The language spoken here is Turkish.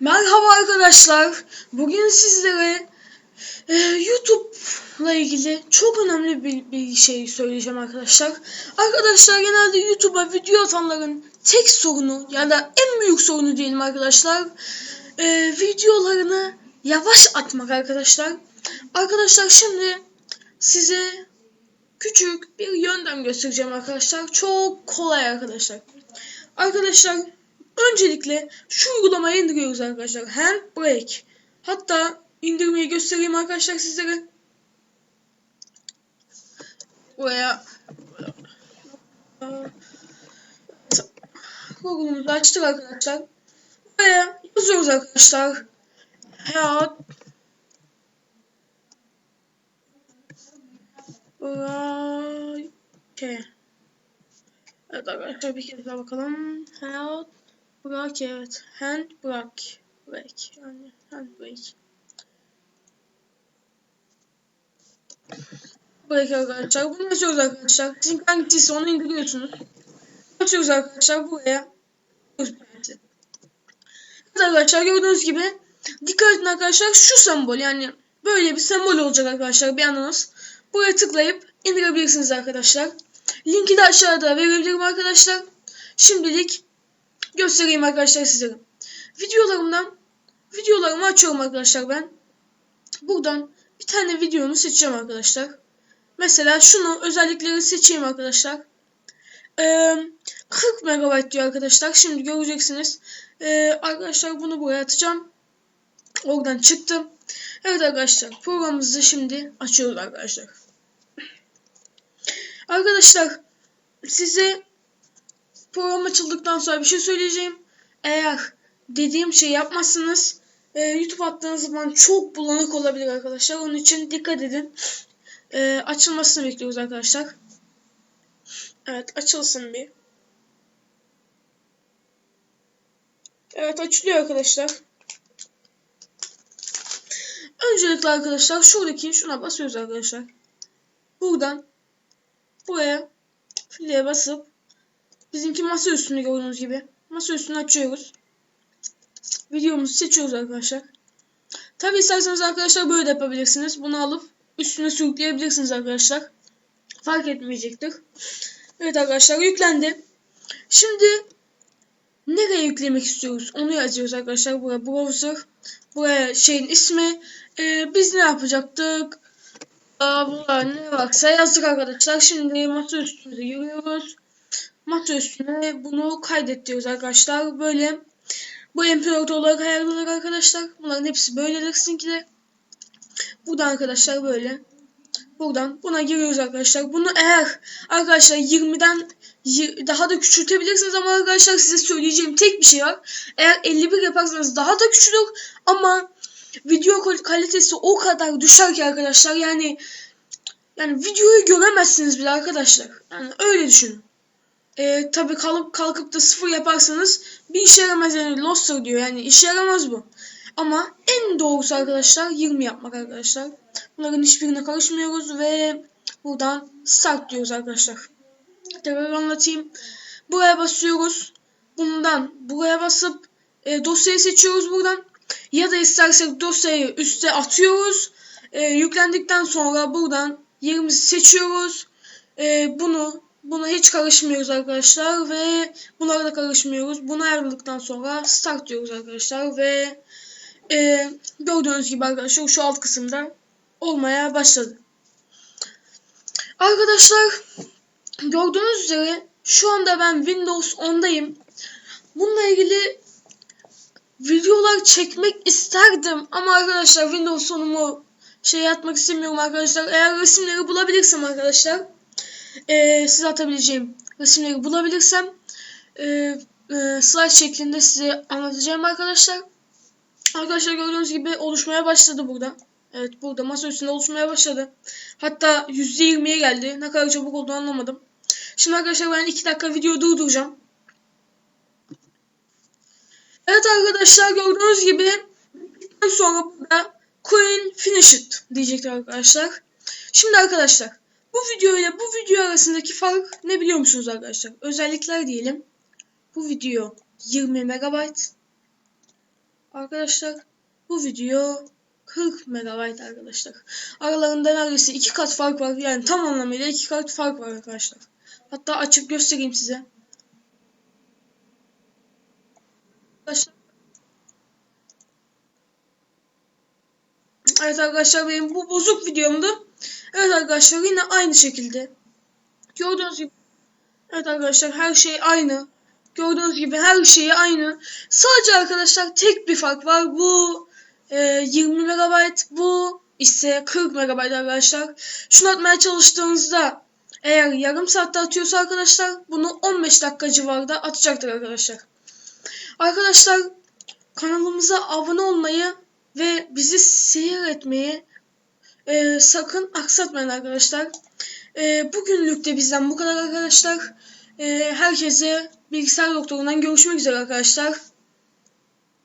Merhaba arkadaşlar. Bugün sizlere e, YouTube'la ilgili çok önemli bir, bir şey söyleyeceğim arkadaşlar. Arkadaşlar genelde YouTube'a video atanların tek sorunu ya da en büyük sorunu diyelim arkadaşlar. e, videolarını yavaş atmak arkadaşlar. Arkadaşlar şimdi size küçük bir yöntem göstereceğim arkadaşlar. Çok kolay arkadaşlar. Arkadaşlar öncelikle şu uygulamayı indiriyoruz arkadaşlar. Handbrake. Hatta indirmeyi göstereyim arkadaşlar sizlere. Buraya Google'umuzu açtık arkadaşlar. Buraya yazıyoruz arkadaşlar. Hayat Brake. Evet arkadaşlar bir kez daha bakalım. Hand brake evet. Hand brake. Brake. Yani hand brake. Brake arkadaşlar. Bunu açıyoruz arkadaşlar. Sizin hangisi onu indiriyorsunuz. Açıyoruz arkadaşlar buraya. Evet arkadaşlar gördüğünüz gibi dikkat edin arkadaşlar şu sembol yani böyle bir sembol olacak arkadaşlar bir anınız. Buraya tıklayıp indirebilirsiniz arkadaşlar. Linki de aşağıda verebilirim arkadaşlar. Şimdilik göstereyim arkadaşlar sizlere. Videolarımdan videolarımı açıyorum arkadaşlar ben. Buradan bir tane videomu seçeceğim arkadaşlar. Mesela şunu özellikleri seçeyim arkadaşlar. Ee, 40 MB diyor arkadaşlar. Şimdi göreceksiniz. Ee, arkadaşlar bunu buraya atacağım. Oradan çıktım. Evet arkadaşlar programımızı şimdi açıyoruz arkadaşlar. Arkadaşlar size program açıldıktan sonra bir şey söyleyeceğim. Eğer dediğim şey yapmazsanız e, YouTube attığınız zaman çok bulanık olabilir arkadaşlar. Onun için dikkat edin. E, açılmasını bekliyoruz arkadaşlar. Evet açılsın bir. Evet açılıyor arkadaşlar. Öncelikle arkadaşlar şuradaki şuna basıyoruz arkadaşlar. Buradan buraya fileye basıp bizimki masa üstünde gördüğünüz gibi masa üstünü açıyoruz. Videomuzu seçiyoruz arkadaşlar. Tabi isterseniz arkadaşlar böyle de yapabilirsiniz. Bunu alıp üstüne sürükleyebilirsiniz arkadaşlar. Fark etmeyecektir. Evet arkadaşlar yüklendi. Şimdi nereye yüklemek istiyoruz? Onu yazıyoruz arkadaşlar. Buraya browser. Buraya şeyin ismi. Ee, biz ne yapacaktık? Aa, burada ne varsa yazdık arkadaşlar. Şimdi masa üstüne giriyoruz. Masa üstüne bunu kaydet diyoruz arkadaşlar. Böyle bu MP4 olarak ayarlanır arkadaşlar. Bunların hepsi böyledir sizinkiler. Buradan arkadaşlar böyle. Buradan buna giriyoruz arkadaşlar. Bunu eğer arkadaşlar 20'den daha da küçültebilirsiniz ama arkadaşlar size söyleyeceğim tek bir şey var. Eğer 51 yaparsanız daha da küçülür ama video kalitesi o kadar düşer ki arkadaşlar yani yani videoyu göremezsiniz bile arkadaşlar. Yani öyle düşünün. Ee, tabi kalıp kalkıp da sıfır yaparsanız bir işe yaramaz yani loster diyor yani işe yaramaz bu. Ama en doğrusu arkadaşlar 20 yapmak arkadaşlar. Bunların hiçbirine karışmıyoruz ve buradan start diyoruz arkadaşlar. Tekrar anlatayım. Buraya basıyoruz. Bundan buraya basıp e, dosyayı seçiyoruz buradan. Ya da istersek dosyayı üste atıyoruz. E, yüklendikten sonra buradan yerimizi seçiyoruz. E, bunu buna hiç karışmıyoruz arkadaşlar ve bunlara da karışmıyoruz. Bunu ayrıldıktan sonra start diyoruz arkadaşlar ve e, gördüğünüz gibi arkadaşlar şu alt kısımda olmaya başladı. Arkadaşlar gördüğünüz üzere şu anda ben Windows 10'dayım. Bununla ilgili videolar çekmek isterdim ama arkadaşlar Windows 10'umu şey atmak istemiyorum arkadaşlar. Eğer resimleri bulabilirsem arkadaşlar e, size atabileceğim resimleri bulabilirsem e, e, slide şeklinde size anlatacağım arkadaşlar. Arkadaşlar gördüğünüz gibi oluşmaya başladı burada. Evet burada masa üstünde oluşmaya başladı. Hatta %20'ye geldi. Ne kadar çabuk olduğunu anlamadım. Şimdi arkadaşlar ben 2 dakika video durduracağım. Evet arkadaşlar gördüğünüz gibi sonra burada Coin Finished diyecekler arkadaşlar. Şimdi arkadaşlar bu video ile bu video arasındaki fark ne biliyor musunuz arkadaşlar? Özellikler diyelim. Bu video 20 MB Arkadaşlar bu video 40 megabayt arkadaşlar. Aralarında neredeyse iki kat fark var. Yani tam anlamıyla iki kat fark var arkadaşlar. Hatta açıp göstereyim size. Arkadaşlar. Evet arkadaşlar benim bu bozuk videomdu. Evet arkadaşlar yine aynı şekilde. Gördüğünüz gibi. Evet arkadaşlar her şey aynı. Gördüğünüz gibi her şey aynı. Sadece arkadaşlar tek bir fark var. Bu e, 20 MB bu ise 40 MB arkadaşlar. Şunu atmaya çalıştığınızda eğer yarım saatte atıyorsa arkadaşlar bunu 15 dakika civarında atacaktır arkadaşlar. Arkadaşlar kanalımıza abone olmayı ve bizi seyretmeyi e, sakın aksatmayın arkadaşlar. E, bugünlük de bizden bu kadar arkadaşlar. E, herkese bilgisayar doktorundan görüşmek üzere arkadaşlar.